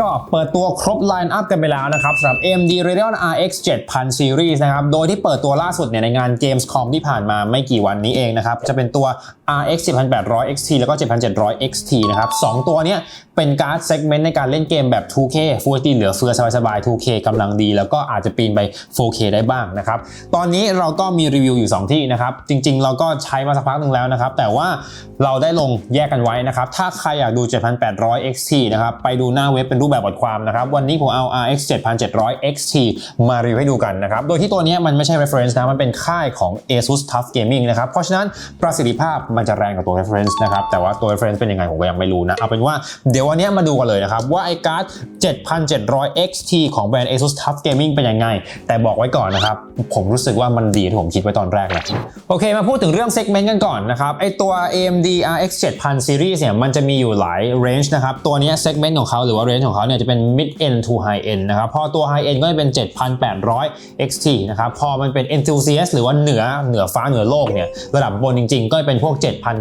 ก็เปิดตัวครบไลน์อัพกันไปแล้วนะครับสำหรับ AMD Radeon RX 7000 Series นะครับ โดยที่เปิดตัวล่าสุดเนี่ยในงาน Gamescom ที่ผ่านมาไม่กี่วันนี้เองนะครับ จะเป็นตัว RX 7800 XT แล้วก็ 7700 XT นะครับสองตัวเนี้ยเป็นการ์ดเซกเมนต์ในการเล่นเกมแบบ 2K Full HD เหลือเฟือสบายๆ 2K กำลังดี แล้วก็อาจจะปีนไป 4K ได้บ้างนะครับ ตอนนี้เราก็มีรีวิวอยู่ 2 ที่นะครับ จริงๆ เราก็ใช้มาสักพักหนึ่งแล้วนะครับ แต่ว่าเราได้ลงแยกกันไว้นะครับ ถ้าใครอยากดู 7800 XT นะครับ ไปดูหน้าเว็บเป็นรูปแบบบทความนะครับ วันนี้ผมเอา RX 7700 XT มารีวิวให้ดูกันนะครับ โดยที่ตัวนี้มันไม่ใช่ reference นะมันเป็นค่ายของ ASUS TUF Gaming นะครับ เพราะฉะนั้นประสิทธิภาพมันจะแรงกว่าตัว reference นะครับ แต่ว่าตัว reference เป็นยังไงผมก็ยังไม่รู้นะ เอาเป็นว่าเดี๋ยววันนี้มาดูกันเลยนะครับ ว่าไอการ์ด 7700 XT ของแบรนด์ ASUS TUF Gaming เป็นยังไง แต่บอกไว้ก่อนนะครับ ผมรู้สึกว่ามันดีที่ผมคิดไว้ตอนแรกนะโอเค มาพูดถึงเรื่อง segment กันก่อนนะครับไอตัว AMD RX 7000 series เนี่ยมันจะมีอยู่หลาย range นะครับตัวนี้ segment ของเขาหรือว่า range ของเขาเนี่ยจะเป็น mid end to high end นะครับ พอตัว high end ก็จะเป็น 7800 XT นะครับ พอมันเป็น enthusiast หรือว่าเหนือเหนือฟ้าเหนือโลกเนี่ยระดับบนจริง ๆ ก็จะเป็นพวก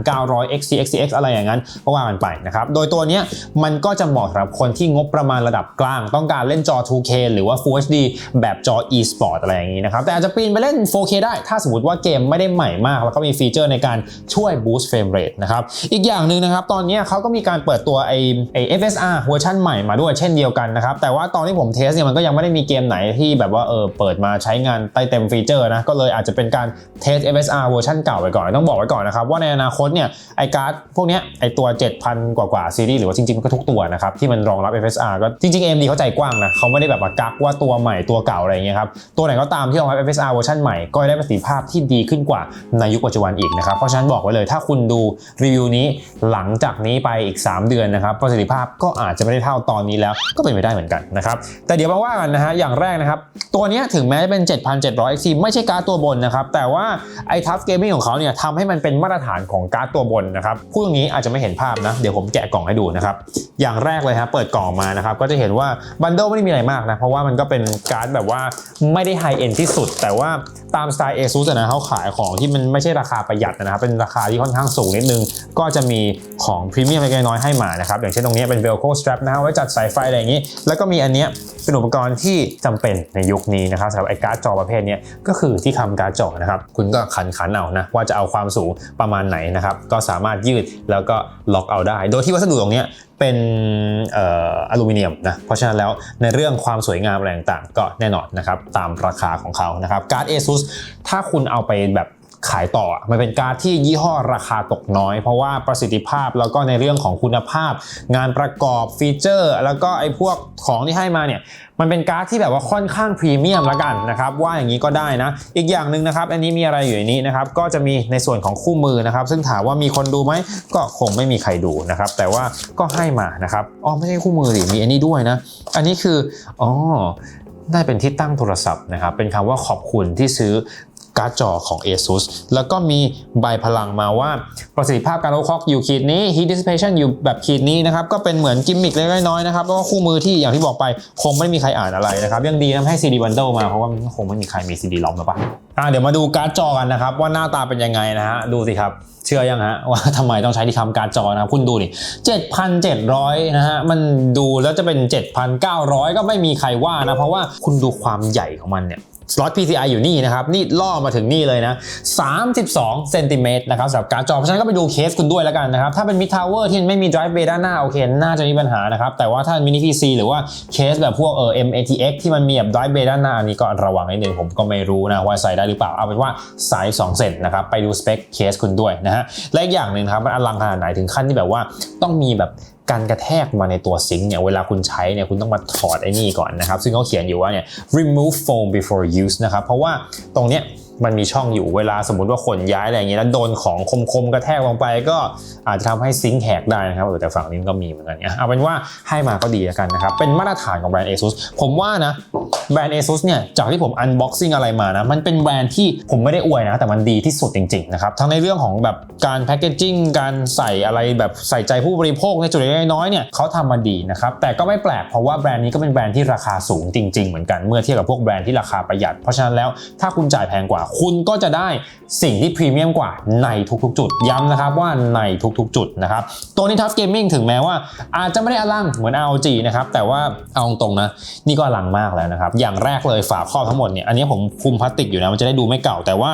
7900 XT XTX อะไรอย่างนั้นก็ว่ากันไปนะครับ โดยตัวเนี้ยมันก็จะเหมาะสำหรับคนที่งบประมาณระดับกลาง ต้องการเล่นจอ 2K หรือว่า Full HD แบบจอ e-sport อะไรอย่างนี้นะครับ แต่อาจจะปีนไปเล่น 4K ได้ ถ้าสมมติว่าเกมไม่ได้ใหม่มาก แล้วก็มีฟีเจอร์ในการช่วย boost frame rate นะครับ อีกอย่างหนึ่งนะครับ ตอนนี้เขาก็มีการเปิดตัวไอ้ไอ FSR เวอร์ชันใหม่มาด้วยเช่นเดียวกันนะครับ แต่ว่าตอนที่ผมเทสเนี่ยมันก็ยังไม่ได้มีเกมไหนที่แบบว่าเออเปิดมาใช้งานใต้เต็มฟีเจอร์นะ ก็เลยอาจจะเป็นการเทส FSR เวอร์ชันเก่าไปก่อน ต้องบอกไว้ก่อนนะครับ ว่าในอนาคตเนี่ยไอการ์ดพวกเนี้ยไอตัว 7,000 กว่ากว่าซีรีส์หรือว่าจริงๆ ก็ทุกตัวนะครับ ที่มันรองรับ FSR ก็จริงๆ AMD เขาใจกว้างนะเขาไม่ได้แบบว่ากักว่าตัวใหม่ตัวเก่าอะไรเงี้ยครับตัวไหนก็ตามที่รองรับ FSR เวอร์ชันใหม่ก็ได้ประสิทธิภาพที่ดีขึ้นกว่าในยุคปัจจุบันอีกนะครับเพราะฉะนั้นบอกไว้เลยถ้าคุณดูรีวิวนี้หลังจากนี้ไปอีก 3 เดือนนะครับประสิทธิภาพก็อาจจะไม่ได้เท่าตอนนี้แล้วก็เป็นไปได้เหมือนกันนะครับแต่เดี๋ยวมาว่ากันนะฮะอย่างแรกนะครับตัวนี้ถึงแม้จะเป็น 7,700 XT ไม่ใช่การ์ดตัวบนนะครับแต่ว่าไอ้ Tough Gaming ของเขาเนี่ยทำให้มันเป็นมาตรฐานของการ์ดตัวบนนะครับพูดตรงนี้อาจจะไม่เห็นภาพนะเดี๋ยวผมแกะกล่องให้ดูนะครับอย่างแรกเลยฮะเปิดกล่องมานะครับก็จะเห็นว่าบันเดิลไม่ได้มีอะไรมากนะเพราะว่ามันก็เป็นการ์ดแบบว่าไม่ได้ไฮเอ็นที่สุด แต่ว่าตามสไตล์ ASUS อะนะเขาขายของที่มันไม่ใช่ราคาประหยัดนะครับเป็นราคาที่ค่อนข้างสูงนิดนึง ก็จะมีของพรีเมียมเล็กน้อยให้มานะครับอย่างเช่นตรงนี้เป็น Velcro strap นะฮะไว้จัดสายไฟอะไรอย่างนี้ แล้วก็มีอันเนี้ยเป็นอุปกรณ์ที่จำเป็นในยุคนี้นะครับสำหรับไอ้การ์ดจอประเภทนี้ก็คือที่คำการ์ดจอนะครับ คุณก็ขันขันเอานะว่าจะเอาความสูงประมาณไหนนะครับ ก็สามารถยืดแล้วก็ล็อกเอาได้ โดยที่วัสดุตรงเนี้ยเป็นอออลูมิเนียมนะ เพราะฉะนั้นแล้วในเรื่องความสวยงามอะไรต่างๆ ก็แน่นอนนะครับตามราคาของเขานะครับการ์ด ASUS ถ้าคุณเอาไปแบบ ขายต่อ มันเป็นการ์ดที่ยี่ห้อราคาตกน้อย เพราะว่าประสิทธิภาพแล้วก็ในเรื่องของคุณภาพ งานประกอบฟีเจอร์ แล้วก็ไอ้พวกของที่ให้มาเนี่ยมันเป็นการ์ดที่แบบว่าค่อนข้างพรีเมียมละกันนะครับว่าอย่างนี้ก็ได้นะ อีกอย่างหนึ่งนะครับ อันนี้มีอะไรอยู่ในนี้นะครับก็จะมีในส่วนของคู่มือนะครับ ซึ่งถามว่ามีคนดูไหมก็คงไม่มีใครดูนะครับ แต่ว่าก็ให้มานะครับอ๋อไม่ใช่คู่มือสิมีอันนี้ด้วยนะ อันนี้คืออ๋อได้เป็นที่ตั้งโทรศัพท์นะครับ เป็นคำว่าขอบคุณที่ซื้อ การ์ดจอของ ASUS แล้วก็มีใบพลังมาว่าประสิทธิภาพการโอคอกอยู่ขีดนี้ heat dissipation อยู่แบบขีดนี้นะครับ ก็เป็นเหมือนกิมมิคเล็กน้อยนะครับแล้วก็คู่มือที่อย่างที่บอกไป คงไม่มีใครอ่านอะไรนะครับ ยังดีนะให้ CD bundle มา เพราะว่าคงไม่มีใครมี CD ล้อมหรอกปะอะเดี๋ยวมาดูการ์ดจอกันนะครับ ว่าหน้าตาเป็นยังไงนะฮะดูสิครับ เชื่อยังฮะว่าทำไมต้องใช้ที่คำการ์ดจอนะครับคุณดูดิ7,700นะฮะมันดูแล้วจะเป็น 7,900 ก็ไม่มีใครว่านะเพราะว่าคุณดูความใหญ่ของมันเนี่ย สล็อต PCI อยู่นี่นะครับ นี่ล่อมาถึงนี่เลยนะ 32เซนติเมตรนะครับสำหรับการจอ เพราะฉะนั้นก็ไปดูเคสคุณด้วยแล้วกันนะครับ ถ้าเป็น Mid Tower ที่ไม่มี Drive Bay ด้านหน้า โอเค น่าจะมีปัญหานะครับ แต่ว่าถ้า Mini PC หรือว่าเคสแบบพวกเออ MATX ที่มันมีแบบ Drive Bay ด้านหน้านี้ก็ระวังนิดนึงผมก็ไม่รู้นะว่าใส่ได้หรือเปล่า เอาเป็นว่าสาย2เซนนะครับ ไปดูสเปคเคสคุณด้วยนะฮะ และอีกอย่างหนึ่งครับมันอลังขนาดไหนถึงขั้นที่แบบว่าต้องมีแบบ การกระแทกมาในตัวซิงค์เนี่ยเวลาคุณใช้เนี่ยคุณต้องมาถอดไอ้นี่ก่อนนะครับ ซึ่งเขาเขียนอยู่ว่าเนี่ย remove foam before use นะครับ เพราะว่าตรงเนี้ย มันมีช่องอยู่เวลาสมมติว่าขนย้ายอะไรอย่างเงี้ยแล้วโดนของคมๆกระแทกลงไป ก็อาจจะทำให้ซิงค์แหกได้นะครับเออแต่ฝั่งนี้ก็มีเหมือนกันเนี่ยเอาเป็นว่าให้มาก็ดีแล้วกันนะครับ เป็นมาตรฐานของแบรนด์ ASUS ผมว่านะแบรนด์ ASUS เนี่ยจากที่ผม unboxing อะไรมานะมันเป็นแบรนด์ที่ผมไม่ได้อวยนะ แต่มันดีที่สุดจริงๆนะครับทั้งในเรื่องของแบบการแพ c เกจจิ้งการใส่อะไรแบบใส่ใจผู้บริโภคในจุดเล็กๆน้อยๆเนี่ยเขาทำมาดีนะครับแต่ก็ไม่แปลกเพราะว่าแบรนด์นี้ก็เป็นแบรนด์ที่ราคาสูงจริง ๆ เหมือนกันเมื่อเทียบกับพวกแบรนด์ที่ราคาประหยัดเพราะฉะนั้นแล้วถ้าคุณจ่ายแพงกว่าคุณก็จะได้สิ่งที่พรีเมียมกว่าในทุกๆ จุด ย้ำนะครับว่าในทุกๆ จุดนะครับ ตัวนี้ทัฟเกมมิ่งถึงแม้ว่าอาจจะไม่ได้อลังเหมือน ROG นะครับ แต่ว่าเอาตรงๆนะ นี่ก็อลังมากแล้วนะครับ อย่างแรกเลยฝาครอบทั้งหมดเนี่ย อันนี้ผมคุมพลาสติกอยู่นะ มันจะได้ดูไม่เก่าแต่ว่า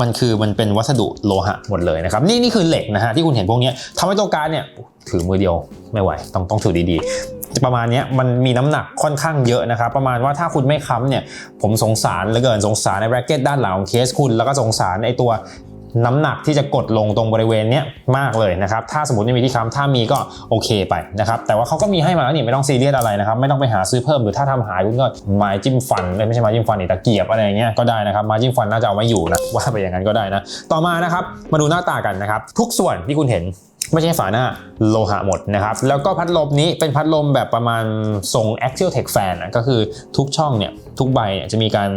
มันคือมันเป็นวัสดุโลหะหมดเลยนะครับ นี่นี่คือเหล็กนะฮะที่คุณเห็นพวกนี้ทำให้ตัวการเนี่ยถือมือเดียวไม่ไหว ต้องต้องถือดีๆ ประมาณเนี้ยมันมีน้ำหนักค่อนข้างเยอะนะครับ ประมาณว่าถ้าคุณไม่ค้ำเนี่ยผมสงสารเหลือเกินสงสารในแร็กเก็ตด้านหลังของเคสคุณ แล้วก็สงสารไอตัว น้ำหนักที่จะกดลงตรงบริเวณเนี้ยมากเลยนะครับ ถ้าสมมติไม่มีที่ค้ำถ้ามีก็โอเคไปนะครับ แต่ว่าเขาก็มีให้มาแล้วนี่ไม่ต้องซีเรียสอะไรนะครับ ไม่ต้องไปหาซื้อเพิ่มหรือถ้าทำหายคุณก็ไม้จิ้มฟันไม่ใช่ไม้จิ้มฟันนี่ตะเกียบอะไรอย่างเงี้ยก็ได้นะครับไม้จิ้มฟันน่าจะเอาไว้อยู่นะว่าไปอย่างนั้นก็ได้นะ ต่อมานะครับมาดูหน้าตากันนะครับ ทุกส่วนที่คุณเห็นไม่ใช่ฝาหน้าโลหะหมดนะครับ แล้วก็พัดลมนี้เป็นพัดลมแบบประมาณทรง Axial Tech Fan นะก็คือทุกช่องเนี่ยทุกใบเนี่ยจะมีการ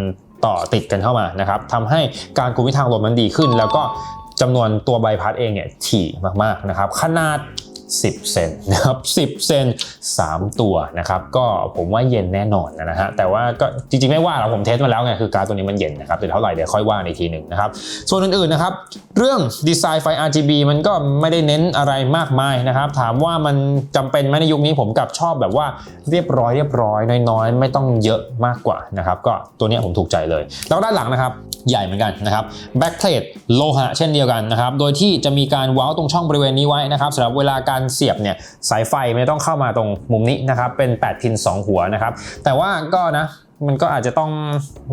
ต่อติดกันเข้ามานะครับทำให้การกุมทิศทางลมมันดีขึ้น แล้วก็จำนวนตัวใบพัดเองเนี่ยถี่มากๆนะครับขนาด 10 เซนนะครับ10 เซน3 ตัวนะครับก็ผมว่าเย็นแน่นอนนะฮะแต่ว่าก็จริงๆไม่ว่าเราผมเทสมาแล้วไงคือการตัวนี้มันเย็นนะครับเดี๋ยวเท่าไหร่เดี๋ยวค่อยว่าในทีหนึ่งนะครับส่วนอื่นๆนะครับเรื่องดีไซน์ไฟ RGB มันก็ไม่ได้เน้นอะไรมากมายนะครับถามว่ามันจำเป็นไหมในยุคนี้ผมกับชอบแบบว่าเรียบร้อยเรียบร้อยน้อยๆ ไม่ต้องเยอะมากกว่านะครับก็ตัวนี้ผมถูกใจเลย แล้วด้านหลังนะครับใหญ่เหมือนกันนะครับแบ็คเพลทโลหะเช่นเดียวกันนะครับโดยที่จะมีการว้าตรงช่องบริเวณนี้ไว้นะครับสำหรับเวลาการเสียบเนี่ยสายไฟไม่ต้องเข้ามาตรงมุมนี้นะครับเป็น 8 พิน 2 หัวนะครับ แต่ว่าก็นะมันก็อาจจะต้อง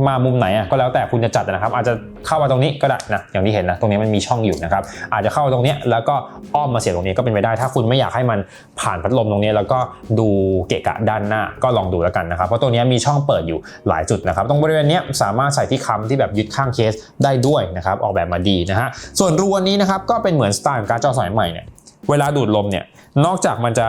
มามุมไหนอะก็แล้วแต่คุณจะจัดนะครับ อาจจะเข้ามาตรงนี้ก็ได้นะอย่างที่เห็นนะตรงนี้มันมีช่องอยู่นะครับอาจจะเข้าตรงนี้แล้วก็อ้อมมาเสียบตรงนี้ก็เป็นไปได้ ถ้าคุณไม่อยากให้มันผ่านพัดลมตรงนี้ แล้วก็ดูเกะกะด้านหน้าก็ลองดูแล้วกันนะครับเพราะตัวนี้มีช่องเปิดอยู่หลายจุดนะครับ ตรงบริเวณนี้สามารถใส่ที่ค้ำที่แบบยึดข้างเคสได้ด้วยนะครับออกแบบมาดีนะฮะส่วนรูอันนี้นะครับก็เป็นเหมือนสไตล์ของการจอสมัยใหม่เนี่ย เวลาดูดลมเนี่ย นอกจากมันจะ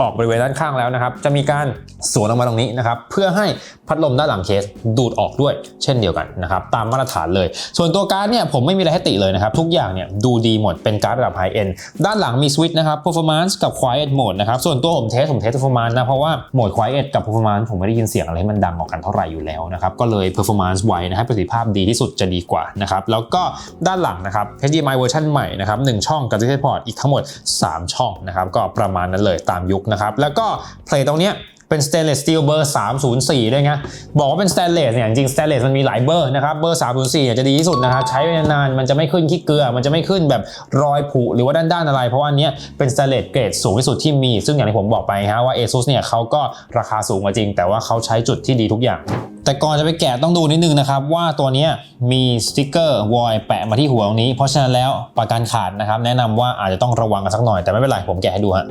ออกบริเวณด้านข้างแล้วนะครับ จะมีการสวนออกมาตรงนี้นะครับ เพื่อให้พัดลมด้านหลังเคสดูดออกด้วย เช่นเดียวกันนะครับ ตามมาตรฐานเลย ส่วนตัวการ์ดเนี่ยผมไม่มีอะไรให้ติเลยนะครับ ทุกอย่างเนี่ยดูดีหมดเป็นการ์ดระดับไฮเอ็นด้านหลังมีสวิตช์นะครับ performance กับ quiet mode นะครับส่วนตัวผมเทสผมเทส performance นะเพราะว่าโหมด quiet กับ performance ผมไม่ได้ยินเสียงอะไรให้มันดังออกกันเท่าไหร่อยู่แล้วนะครับก็เลย performance ไว้นะให้ประสิทธิภาพดีที่สุดจะดีกว่านะครับแล้วก็ด้านหลังนะครับ HDMI เวอร์ชันใหม่นะครับหนึ่งช่องกับ DisplayPort อีกทั้งหมด 3 ช่องนะครับก็ประมาณนั้นเลยตามยุคนะครับ แล้วก็เพลย์ตรงเนี้ยเป็น stainless steel เบอร์ 304 ด้วยไงบอกว่าเป็น stainless เนี่ยจริงๆ stainless มันมีหลายเบอร์นะครับ เบอร์ 304เนี่ยจะดีที่สุดนะครับ ใช้ไปนานๆมันจะไม่ขึ้นขี้เกลือ มันจะไม่ขึ้นแบบรอยผุหรือว่าด้านๆอะไร เพราะว่าอันเนี้ยเป็น stainless เกรดสูงที่สุดที่มี ซึ่งอย่างที่ผมบอกไปฮะว่า ASUS เนี่ยเขาก็ราคาสูงกว่าจริง แต่ว่าเขาใช้จุดที่ดีทุกอย่าง แต่ก่อนจะไปแกะต้องดูนิดนึงนะครับ ว่าตัวนี้มีสติกเกอร์วอยแปะมาที่หัวตรงนี้ เพราะฉะนั้นแล้วประกันขาดนะครับ แนะนำว่าอาจจะต้องระวังกันสักหน่อยแต่ไม่เป็นไรผมแกะให้ดูฮะ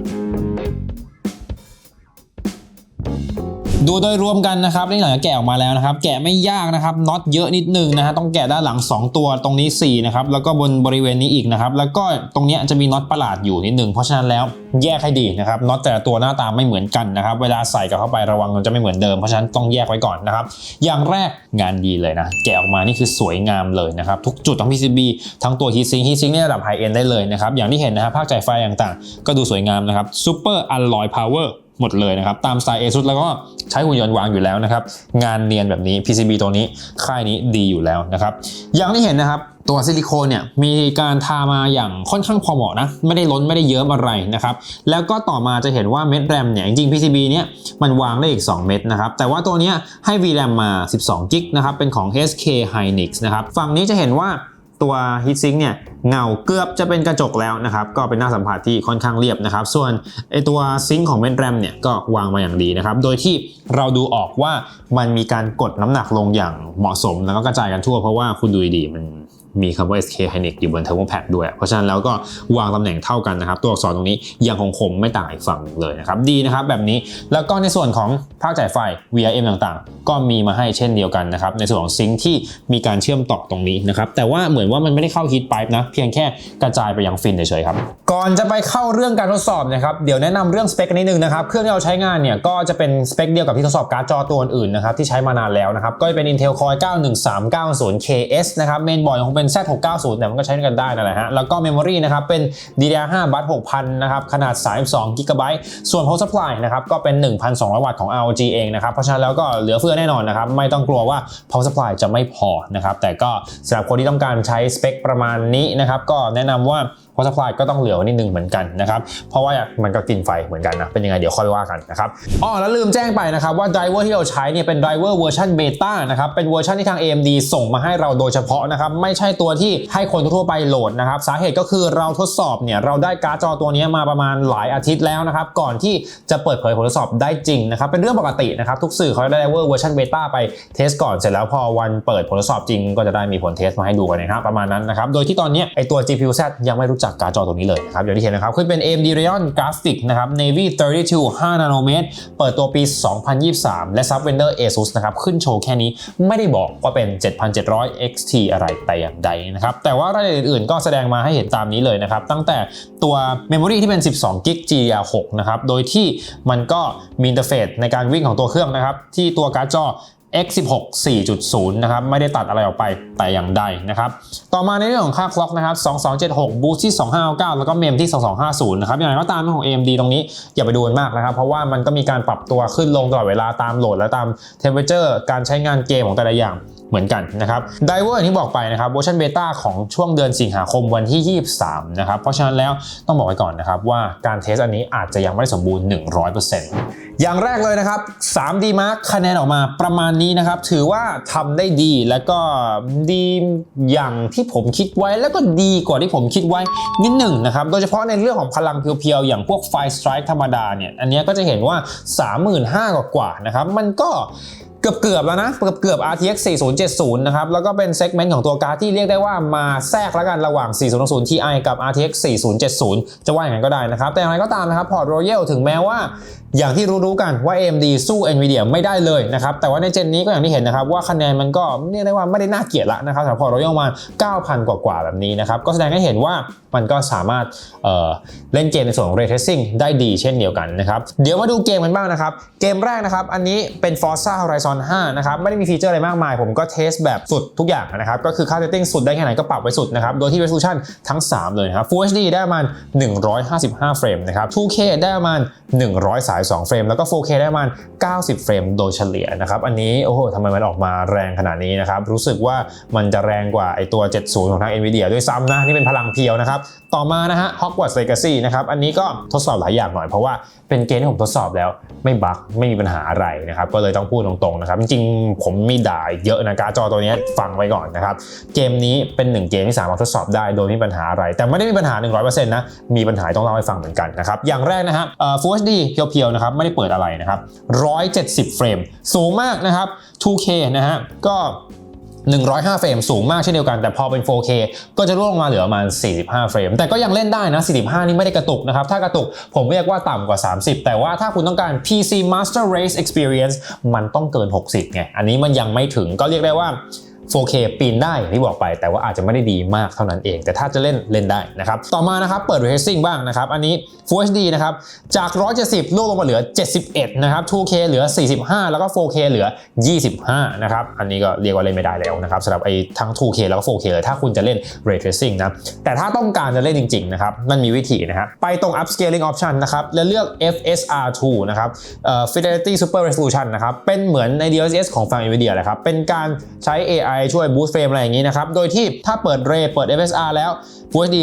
ดูโดยรวมกันนะครับนี่หลังจากแกะออกมาแล้วนะครับ แกะไม่ยากนะครับน็อตเยอะนิดนึงนะฮะต้องแกะด้านหลัง 2 ตัวตรงนี้4นะครับแล้วก็บนบริเวณนี้อีกนะครับแล้วก็ตรงนี้จะมีน็อตประหลาดอยู่นิดนึงเพราะฉะนั้นแล้วแยกให้ดีนะครับน็อตแต่ละตัวหน้าตาไม่เหมือนกันนะครับเวลาใส่กับเข้าไประวังมันจะไม่เหมือนเดิมเพราะฉะนั้นต้องแยกไว้ก่อนนะครับอย่างแรกงานดีเลยนะแกะออกมานี่คือสวยงามเลยนะครับทุกจุดของ PCB ทั้งตัว heatsink heatsink นี่ระดับ high end ได้เลยนะครับอย่างที่เห็นนะครับภาคจ่ายไฟต่างๆ ก็ดูสวยงามนะครับ super alloy power หมดเลยนะครับ ตามสไตล์ ASUS แล้วก็ใช้หุ่นยนต์วางอยู่แล้วนะครับ งานเนียนแบบนี้ PCB ตัวนี้ค่ายนี้ดีอยู่แล้วนะครับ อย่างที่เห็นนะครับตัวซิลิโคนเนี่ยมีการทามาอย่างค่อนข้างพอเหมาะนะ ไม่ได้ล้นไม่ได้เยิ้มอะไรนะครับ แล้วก็ต่อมาจะเห็นว่าเม็ดแรมเนี่ยจริงๆ PCB เนี่ยมันวางได้อีก 2 เม็ดนะครับ แต่ว่าตัวนี้ให้ VRAM มา 12กิกนะครับเป็นของ SK Hynix นะครับฝั่งนี้จะเห็นว่า ตัวฮีทซิงเนี่ยเงาเกือบจะเป็นกระจกแล้วนะครับ ก็เป็นหน้าสัมผัสที่ค่อนข้างเรียบนะครับ ส่วนไอตัวซิงของเมนแรมเนี่ยก็วางมาอย่างดีนะครับ โดยที่เราดูออกว่ามันมีการกดน้ำหนักลงอย่างเหมาะสมแล้วก็กระจายกันทั่วเพราะว่าคุณดูดีมัน มีคำว่า SK Hynix อยู่บน thermopad ด้วย เพราะฉะนั้นแล้วก็วางตำแหน่งเท่ากันนะครับ ตัวอักษรตรงนี้ยังคงคมไม่ต่างอีกฝั่งเลยนะครับ ดีนะครับแบบนี้ แล้วก็ในส่วนของภาคจ่ายไฟ VRM ต่างๆ ก็มีมาให้เช่นเดียวกันนะครับ ในส่วนของซิงค์ที่มีการเชื่อมต่อตรงนี้นะครับ แต่ว่าเหมือนว่ามันไม่ได้เข้า heat pipe นะ เพียงแค่กระจายไปยังฟินเฉยๆครับ ก่อนจะไปเข้าเรื่องการทดสอบนะครับ เดี๋ยวแนะนำเรื่องสเปคกันนิดนึงนะครับ เครื่องที่เราใช้งานเนี่ยก็จะเป็นสเปคเดียวกับที่ทดสอบการ์ดจอตัวอื่นๆนะครับที่ใช้มานานแล้วนะครับ ก็จะเป็น Intel Core 91390 KS นะครับ เมนบอร์ดคงเป็น Z690 เนี่ยมันก็ใช้กันได้นั่นแหละฮะ แล้วก็เมมโมรีนะครับเป็น DDR5 บัส6,000 นะครับ ขนาด 32 GB ส่วน Power Supply นะครับก็เป็น 1,200 วัตต์ของ ROG เองนะครับ เพราะฉะนั้นแล้วก็เหลือเฟือแน่นอนนะครับ ไม่ต้องกลัวว่า Power Supply จะไม่พอนะครับ แต่ก็สำหรับคนที่ต้องการใช้สเปคประมาณนี้นะครับก็แนะนำว่า Power Supply ก็ต้องเหลือนิดนึงเหมือนกันนะครับเพราะว่ามันก็กินไฟเหมือนกันนะเป็นยังไงเดี๋ยวค่อยว่ากันนะครับอ๋อแล้วลืมแจ้งไปนะครับว่าไดรเวอร์ที่เราใช้เนี่ยเป็นไดรเวอร์เวอร์ชันเบต้านะครับเป็นเวอร์ชันที่ทาง AMD ส่งมาให้เราโดยเฉพาะนะครับไม่ใช่ตัวที่ให้คนทั่วไปโหลดนะครับสาเหตุก็คือเราทดสอบเนี่ยเราได้การ์ดจอตัวนี้มาประมาณหลายอาทิตย์แล้วนะครับก่อนที่จะเปิดเผยผลทดสอบได้จริงนะครับเป็นเรื่องปกตินะครับทุกสื่อเขาได้ไดรเวอร์เวอร์ชันเบต้าไปเทสก่อนเสร็จแล้วพอวันเปิดผลทดสอบจริง ก็จะได้มีผลเทสมาให้ดูกันนะครับประมาณนั้นนะครับโดยที่ตอนนี้ไอตัว GPU Z ยังไม่รู้จักการ์ดจอตัวนี้เลยนะครับอย่างที่เห็นนะครับคือเป็น AMD Radeon Graphics นะครับ Navy 32 5นาโนเมตรเปิดตัวปี 2023 และซับเวนเดอร์ ASUS นะครับขึ้นโชว์แค่นี้ไม่ได้บอกว่าเป็น 7700 XT อะไรแต่อย่างใดนะครับแต่ว่ารายละเอียดอื่นๆก็แสดงมาให้เห็นตามนี้เลยนะครับตั้งแต่ตัว Memory ที่เป็น 12 g b GDDR6 นะครับโดยที่มันก็มีอินเทอร์เฟซในการวิ่งของตัวเครื่องนะครับที่ตัวการ์ดจอ X16 4.0 นะครับ ไม่ได้ตัดอะไรออกไปแต่อย่างใดนะครับ ต่อมาในเรื่องของค่าคล็อกนะครับ 2276 Boost ที่ 2599 แล้วก็เมมที่ 2250 นะครับ อย่างไรก็ตามของ AMD ตรงนี้อย่าไปดูมันมากนะครับ เพราะว่ามันก็มีการปรับตัวขึ้นลงตลอดเวลาตามโหลดและตาม temperature การใช้งานเกมของแต่ละอย่าง เหมือนกันนะครับไดเวอร์ที่บอกไปนะครับเวอร์ชันเบต้าของช่วงเดือนสิงหาคมวันที่ 23 นะครับ เพราะฉะนั้นแล้วต้องบอกไว้ก่อนนะครับว่าการเทสอันนี้อาจจะยังไม่ได้สมบูรณ์ 100%อย่างแรกเลยนะครับ 3D Mark คะแนนออกมาประมาณนี้นะครับ ถือว่าทำได้ดีแล้วก็ดีอย่างที่ผมคิดไว้แล้วก็ดีกว่าที่ผมคิดไว้นิดหนึ่งนะครับ โดยเฉพาะในเรื่องของพลังเพียวๆ อย่างพวกไฟสไตร์ธรรมดาเนี่ย อันนี้ก็จะเห็นว่า 35,000กว่าๆนะครับ มันก็ เกือบเกือบๆแล้วนะเกือบเกือบ RTX 4070 นะครับ แล้วก็เป็นเซกเมนต์ของตัวการ์ดที่เรียกได้ว่ามาแทรกแล้วกันระหว่าง 4060 Ti กับ RTX 4070 จะว่าอย่างนั้นก็ได้นะครับ แต่อย่างไรก็ตามนะครับพอร์ต Royal ถึงแม้ว่า อย่างที่รู้ๆกันว่า AMD สู้ Nvidia ไม่ได้เลยนะครับ แต่ว่าในเจนนี้ก็อย่างที่เห็นนะครับ ว่าคะแนนมันก็เรียกได้ว่าไม่ได้น่าเกลียดละนะครับสำหรับ Port Royal มา 9,000 กว่าๆ แบบนี้นะครับ ก็แสดงให้เห็นว่ามันก็สามารถเเล่นเกมในส่วนของ Ray Tracing ได้ดีเช่นเดียวกันนะครับ เดี๋ยวมาดูเกมกันบ้างนะครับ เกมแรกนะครับ อันนี้เป็น Forza Horizon 5 นะครับ ไม่ได้มีฟีเจอร์อะไรมากมาย ผมก็เทสแบบสุดทุกอย่างนะครับ ก็คือค่า setting สุดได้แค่ไหนก็ปรับไว้สุดนะครับ โดยที่ resolution ทั้ง 3 เลยนะครับ Full HD ได้ประมาณ155เฟรมนะครับ 2K ได้ประมาณ2 เฟรม แล้วก็ 4K ได้ประมาณ 90 เฟรมโดยเฉลี่ยนะครับ อันนี้โอ้โหทำไมมันออกมาแรงขนาดนี้นะครับ รู้สึกว่ามันจะแรงกว่าไอตัว 70 ของทาง Nvidia ด้วยซ้ำนะ นี่เป็นพลังเพียวนะครับ ต่อมานะฮะ Hogwarts Legacy นะครับ อันนี้ก็ทดสอบหลายอย่างหน่อยเพราะว่าเป็นเกมที่ผมทดสอบแล้วไม่บั๊กไม่มีปัญหาอะไรนะครับ ก็เลยต้องพูดตรงๆนะครับ จริงๆ ผมมีด่าเยอะนะการ์ดจอตัวนี้ฟังไว้ก่อนนะครับ เกมนี้เป็นหนึ่งเกมที่สามารถทดสอบได้โดยไม่มีปัญหาอะไร แต่ไม่ได้มีปัญหา 100%นะ มีปัญหาต้องเล่าให้ฟังเหมือนกันนะครับ อย่างแรกนะฮะ Full HD เพียวๆนะครับ ไม่ได้เปิดอะไรนะครับ 170 เฟรม สูงมากนะครับ 2K นะฮะ ก็ 105 เฟรม สูงมากเช่นเดียวกัน แต่พอเป็น 4K ก็จะร่วงลงมาเหลือประมาณ 45 เฟรม แต่ก็ยังเล่นได้นะ 45 นี่ไม่ได้กระตุกนะครับ ถ้ากระตุกผมเรียกว่าต่ำกว่า 30 แต่ว่าถ้าคุณต้องการ PC Master Race Experience มันต้องเกิน 60 ไง อันนี้มันยังไม่ถึง ก็เรียกได้ว่า 4K ปีนได้ที่บอกไป แต่ว่าอาจจะไม่ได้ดีมากเท่านั้นเอง แต่ถ้าจะเล่นเล่นได้นะครับ ต่อมานะครับเปิด Ray Tracing บ้างนะครับ อันนี้ Full HD นะครับ จาก 170ลดลงมาเหลือ 71 นะครับ 2K เหลือ 45 แล้วก็ 4K เหลือ 25 นะครับ อันนี้ก็เรียกว่าเล่นไม่ได้แล้วนะครับสำหรับไอ้ทั้ง 2K แล้วก็ 4K เลยถ้าคุณจะเล่น Ray Tracing นะ แต่ถ้าต้องการจะเล่นจริงๆนะครับ มันมีวิธีนะครับไปตรง Upscaling Option นะครับ แล้วเลือก FSR2 นะครับ Fidelity Super Resolution นะครับ เป็นเหมือนใน DLSS ของฝั่ง NVIDIA เลยครับ เป็นการใช้ AI ช่วย boost frame อะไรอย่างนี้นะครับ โดยที่ถ้าเปิด Ray เปิด FSR แล้ว Full HD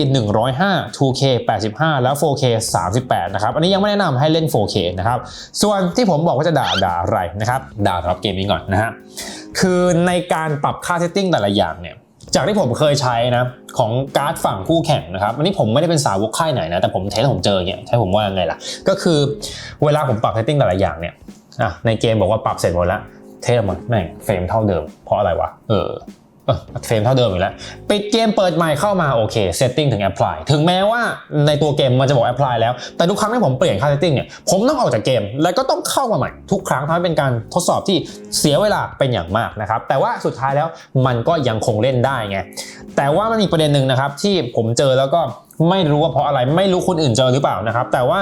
105 2K 85 แล้ว 4K 38 นะครับ อันนี้ยังไม่แนะนำให้เล่น 4K นะครับ ส่วนที่ผมบอกว่าจะด่าด่าอะไรนะครับ ด่าสำหรับเกมนี้ก่อนนะฮะ คือในการปรับค่าเซตติ้งแต่ละอย่างเนี่ยจากที่ผมเคยใช้นะของการ์ดฝั่งคู่แข่งนะครับอันนี้ผมไม่ได้เป็นสาวกค่ายไหนนะแต่ผมเทสผมเจอเนี่ยใช้ผมว่ายังไงล่ะ ก็คือเวลาผมปรับเซตติ้งแต่ละอย่างเนี่ยในเกมบอกว่าปรับเสร็จหมดแล้ว เทสอมาแม่งเฟรมเท่าเดิม เพราะอะไรวะ เออเฟรมเท่าเดิมอีกแล้ว ปิดเกมเปิดใหม่เข้ามาโอเค setting ถึง apply ถึงแม้ว่าในตัวเกมมันจะบอก apply แล้ว แต่ทุกครั้งที่ผมเปลี่ยนค่า setting เนี่ยผมต้องออกจากเกม แล้วก็ต้องเข้ามาใหม่ ทุกครั้งทำให้เป็นการทดสอบที่เสียเวลาเป็นอย่างมากนะครับ แต่ว่าสุดท้ายแล้วมันก็ยังคงเล่นได้ไง แต่ว่ามันมีประเด็นหนึ่งนะครับที่ผมเจอแล้วก็ไม่รู้ว่าเพราะอะไรไม่รู้คนอื่นเจอหรือเปล่านะครับ แต่ว่า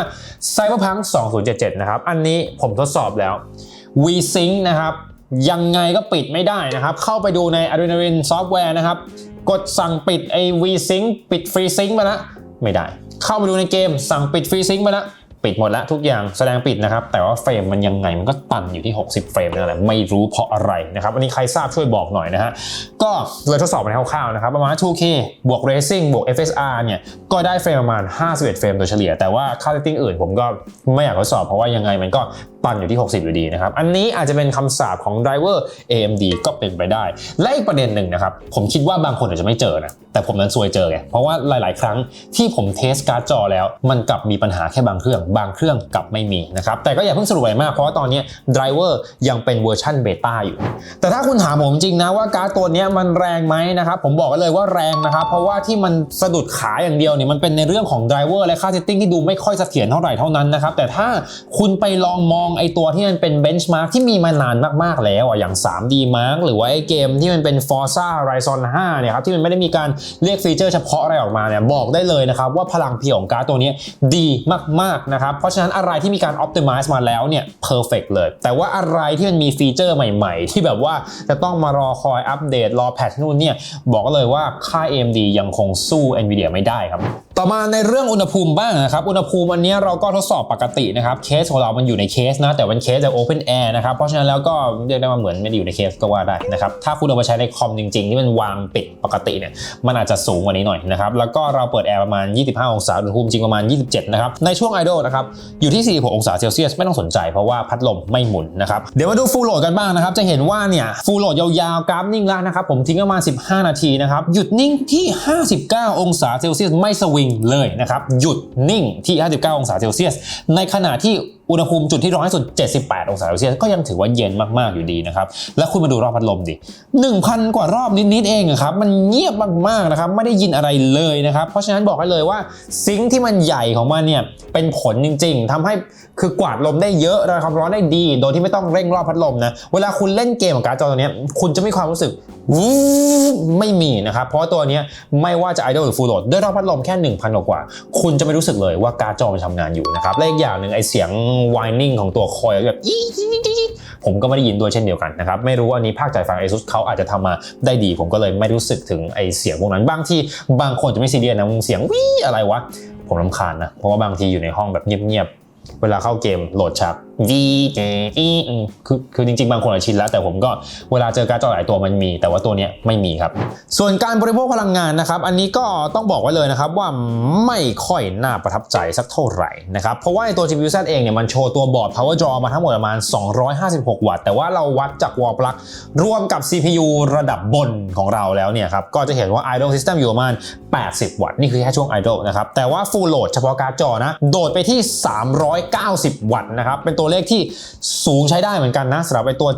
Cyberpunk 2077 นะครับอันนี้ผมทดสอบแล้ว VSync นะครับ ยังไงก็ปิดไม่ได้นะครับ เข้าไปดูใน Adrenaline Software นะครับ กดสั่งปิดไอ้ VSync ปิด FreeSync ไปล้วไม่ได้ เข้ามาดูในเกมสั่งปิด FreeSync ไปล้วปิดหมดแล้วทุกอย่างแสดงปิดนะครับ แต่ว่าเฟรมมันยังไงมันก็ตันอยู่ที่ 60 เฟรมนั่นแหละไม่รู้เพราะอะไรนะครับอันนี้ใครทราบช่วยบอกหน่อยนะฮะก็เลยทดสอบไปคร่าวๆนะครับ ประมาณ 2K บวก Racing บวก FSR เนี่ย ก็ได้เฟรมประมาณ 51 เฟรมโดยเฉลี่ย แต่ว่าค่าเรตติ้งอื่นผมก็ไม่อยากทดสอบเพราะว่ายังไงมันก็ ตันอยู่ที่ 60 อยู่ดีนะครับ อันนี้อาจจะเป็นคำสาปของไดรเวอร์ AMD ก็เป็นไปได้ และอีกประเด็นหนึ่งนะครับ ผมคิดว่าบางคนอาจจะไม่เจอนะ แต่ผมนั้นซวยเจอไง เพราะว่าหลาย ๆ ครั้งที่ผมเทสการ์ดจอแล้ว มันกลับมีปัญหาแค่บางเครื่อง บางเครื่องกลับไม่มีนะครับ แต่ก็อย่าเพิ่งสรุปอะไรมาก เพราะว่าตอนนี้ไดรเวอร์ยังเป็นเวอร์ชันเบต้าอยู่ แต่ถ้าคุณถามผมจริงนะว่าการ์ดตัวนี้มันแรงไหมนะครับ ผมบอกเลยว่าแรงนะครับ เพราะว่าที่มันสะดุดขาอย่างเดียวเนี่ย มันเป็นในเรื่องของไดรเวอร์และค่าเซตติ้งที่ดูไม่ค่อยเสถียรเท่าไหร่เท่านั้นนะครับ แต่ถ้าคุณไปลองมองไอตัวที่มันเป็นเบนช์มาร์กที่มีมานานมากๆแล้วอะอย่าง 3D Mark หรือว่าไอเกมที่มันเป็น Forza Horizon 5เนี่ยครับที่มันไม่ได้มีการเรียกฟีเจอร์เฉพาะอะไรออกมาเนี่ยบอกได้เลยนะครับว่าพลังเพียวของการ์ดตัวนี้ดีมากๆนะครับเพราะฉะนั้นอะไรที่มีการ optimize มาแล้วเนี่ย perfect เลย แต่ว่าอะไรที่มันมีฟีเจอร์ใหม่ๆ ที่แบบว่าจะต้องมารอคอยอัปเดตรอแพทนู่นเนี่ยบอกเลยว่าค่า AMD ยังคงสู้ Nvidia ไม่ได้ครับต่อมาในเรื่องอุณหภูมิบ้างนะครับอุณหภูมิอันนี้เราก็ทดสอบปกตินะครับเคสของเรามันอยู่ในเคสนะ แต่เป็นเคสจาก Open Air นะครับ เพราะฉะนั้นแล้วก็เรียกได้ว่าเหมือนไม่ได้อยู่ในเคสก็ว่าได้นะครับ ถ้าคุณเอาไปใช้ในคอมจริงๆ ที่มันวางปิดปกติเนี่ยมันอาจจะสูงกว่านี้หน่อยนะครับ แล้วก็เราเปิดแอร์ประมาณ 25 องศาอุณหภูมิจริงประมาณ 27 นะครับ ในช่วงไอดอลนะครับอยู่ที่ 46 องศาเซลเซียสไม่ต้องสนใจเพราะว่าพัดลมไม่หมุนนะครับเดี๋ยวมาดูฟูลโหลดกันบ้างนะครับจะเห็นว่าเนี่ยฟูลโหลดยาวๆกราฟนิ่งแล้วนะครับผมทิ้งประมาณ 15 นาทีนะครับหยุดนิ่งที่ 59 องศาเซลเซียสไม่สวิงเลยนะครับหยุดนิ่งที่ 59 องศาเซลเซียสในขณะที่อุณหภูมิจุดที่ร้อนที่สุด 78 องศาเซลเซียสก็ยังถือว่าเย็นมากๆอยู่ดีนะครับ แล้วคุณมาดูรอบพัดลมดิ 1,000 กว่ารอบนิดๆเองอะครับ มันเงียบมากๆนะครับ ไม่ได้ยินอะไรเลยนะครับ เพราะฉะนั้นบอกให้เลยว่าซิงค์ที่มันใหญ่ของมันเนี่ยเป็นผลจริง ๆทำให้คือกวาดลมได้เยอะระบายความร้อนได้ดี โดยที่ไม่ต้องเร่งรอบพัดลมนะ เวลาคุณเล่นเกมกับการ์ดจอตัวนี้คุณจะไม่มีความรู้สึกวูไม่มีนะครับ เพราะตัวนี้ไม่ว่าจะไอดอลหรือฟูลโหลดด้วยรอบพัดลมแค่ 1,000 กว่า คุณจะไม่รู้สึกเลยว่าการ์ดจอมันทำงานอยู่นะครับและอีกอย่างหนึ่งไอเสียงวายนิ่งของตัวคอยแบบผมก็ไม่ได้ยินด้วยเช่นเดียวกันนะครับ ไม่รู้ว่าอันนี้ภาคจ่ายฟัง ASUS เขาอาจจะทำมาได้ดี ผมก็เลยไม่รู้สึกถึงไอเสียงพวกนั้นบางที่บางคนจะไม่ซีเรียสนะเสียงวิอะไรวะ ผมรำคาญนะ เพราะว่าบางทีอยู่ในห้องแบบเงียบๆ เวลาเข้าเกมโหลดฉากวีเอีคือคือจริงๆ บางคนอาจชินแล้ว แต่ผมก็เวลาเจอการ์ดจอหลายตัวมันมี แต่ว่าตัวเนี้ยไม่มีครับ ส่วนการบริโภคพลังงานนะครับ อันนี้ก็ต้องบอกไว้เลยนะครับว่าไม่ค่อยน่าประทับใจสักเท่าไหร่นะครับ เพราะว่าในตัว GPU Z เองเนี่ยมันโชว์ตัวบอร์ด Power Draw มาทั้งหมดประมาณ 256 วัตต์ แต่ว่าเราวัดจาก wall plug รวมกับ CPU ระดับบนของเราแล้วเนี่ยครับก็จะเห็นว่า idle system อยู่ประมาณ 80 วัตต์นี่คือแค่ช่วง idle นะครับแต่ว่า full load เฉพาะการ์ดจอนะโดดไปที่390 วัตต์นะครับ เป็นตัวเลขที่สูงใช้ได้เหมือนกันนะสำหรับไอตัว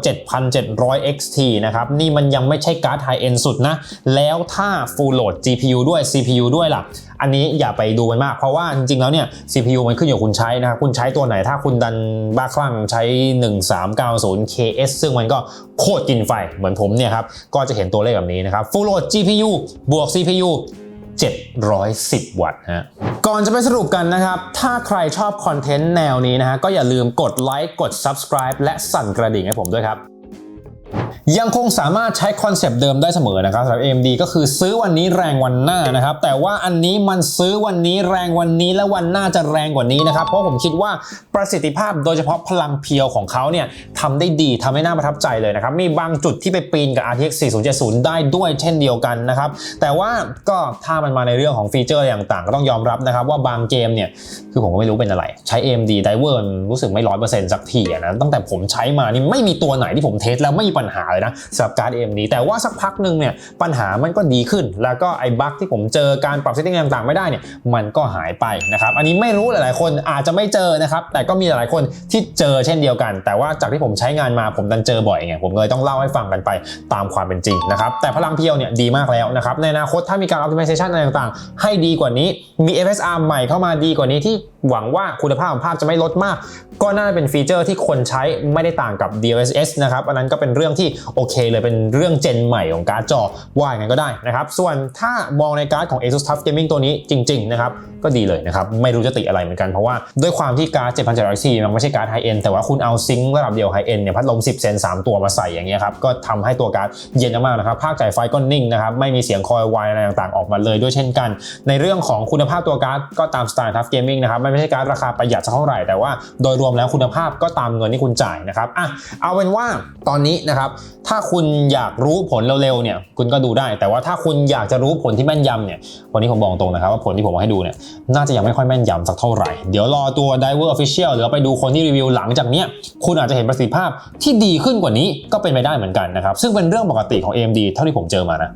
7,700 XT นะครับ นี่มันยังไม่ใช่การ์ด high end สุดนะ แล้วถ้า full load GPU ด้วย CPU ด้วยล่ะ อันนี้อย่าไปดูมันมาก เพราะว่าจริงๆแล้วเนี่ย CPU มันขึ้นอยู่กับคุณใช้นะครับ คุณใช้ตัวไหนถ้าคุณดันบ้าคลั่งใช้ 1390 KS ซึ่งมันก็โคตรกินไฟเหมือนผมเนี่ยครับ ก็จะเห็นตัวเลขแบบนี้นะครับ Full load GPU บวก CPU 710 วัตต์ฮะก่อนจะไปสรุปกันนะครับ ถ้าใครชอบคอนเทนต์แนวนี้นะฮะก็อย่าลืมกดไลค์กด Subscribe และสั่นกระดิ่งให้ผมด้วยครับ ยังคงสามารถใช้คอนเซปต์เดิมได้เสมอนะครับสำหรับ AMD ก็คือซื้อวันนี้แรงวันหน้านะครับ แต่ว่าอันนี้มันซื้อวันนี้แรงวันนี้และวันหน้าจะแรงกว่านี้นะครับ เพราะผมคิดว่าประสิทธิภาพโดยเฉพาะพลังเพียวของเขาเนี่ยทำได้ดีทำให้น่าประทับใจเลยนะครับ มีบางจุดที่ไปปีนกับ RTX 4070 ได้ด้วยเช่นเดียวกันนะครับ แต่ว่าก็ถ้ามันมาในเรื่องของฟีเจอร์อะไรต่างๆ ก็ต้องยอมรับนะครับว่าบางเกมเนี่ยคือผมก็ไม่รู้เป็นอะไรใช้ AMD Driver มันรู้สึกไม่ร้อยเปอร์เซ็นต์สักทีอะนะตั้งแต่ผมใช้มานี่ไม่มีตัวไหนที่ผมเทสแล้วไม่มีปัญหาเลยนะสำหรับการ์ด AMD แต่ว่าสักพักหนึ่งเนี่ยปัญหามันก็ดีขึ้น แล้วก็ไอ้บั๊กที่ผมเจอการปรับเซตติ้งต่างๆ ไม่ได้เนี่ยมันก็หายไปนะครับอันนี้ไม่รู้หลายๆ คนอาจจะไม่เจอนะครับแต่ก็มีหลายๆคนที่เจอเช่นเดียวกัน แต่ว่าจากที่ผมใช้งานมาผมดันเจอบ่อยไงผมเลยต้องเล่าให้ฟังกันไปตามความเป็นจริงนะครับแต่พลังเพียวเนี่ยดีมากแล้วนะครับในอนาคตถ้ามีการ optimization อะไรต่างๆ ให้ดีกว่านี้มี FSR ใหม่เข้ามาดีกว่านี้ที่หวังว่าคุณภาพของภาพจะไม่ลดมาก ก็น่าจะเป็นฟีเจอร์ที่คนใช้ไม่ได้ต่างกับ DLSS นะครับอันนั้นก็เป็นเรื่องที่โอเคเลยเป็นเรื่องเจนใหม่ของการ์ดจอว่าอย่างนั้นก็ได้นะครับส่วนถ้ามองในการ์ดของ ASUS TUF Gaming ตัวนี้จริงๆนะครับก็ดีเลยนะครับไม่รู้จะติอะไรเหมือนกันเพราะว่าด้วยความที่การ์ด7700 XT มันไม่ใช่การ์ดไฮเอ็นแต่ว่าคุณเอาซิงค์ระดับเดียวไฮเอ็นเนี่ยพัดลม 10 เซน 3 ตัวมาใส่อย่างเงี้ยครับก็ทำให้ตัวการ์ดเย็นมากนะครับภาคจ่ายไฟก็นิ่งนะครับไม่มีเสียงคอยวายอะไรต่างๆออกมาเลยด้วยเช่นกัน ในเรื่องของคุณภาพตัวการ์ดก็ตามสไตล์ Tough Gaming นะครับไม่ใช่การ์ดราคาประหยัดเท่าไหร่แต่ว่าโดยรวมแล้วคุณภาพก็ตามเงินที่คุณจ่ายนะครับอะเอาเป็นว่าตอนนี้นะครับถ้าคุณอยากรู้ผลเร็วๆเนี่ยคุณก็ดูได้ แต่ว่าถ้าคุณอยากจะรู้ผลที่แม่นยำเนี่ยวันนี้ผมบอกตรงนะครับว่าผลที่ผมเอาให้ดูเนี่ยน่าจะยังไม่ค่อยแม่นยำสักเท่าไหร่ เดี๋ยวรอตัว Diver Official หรือไปดูคนที่รีวิวหลังจากเนี้ยคุณอาจจะเห็นประสิทธิภาพที่ดีขึ้นกว่านี้ก็เป็นไปได้เหมือนกันนะครับซึ่งเป็นเรื่องปกติของ AMD เท่าที่ผมเจอมานะ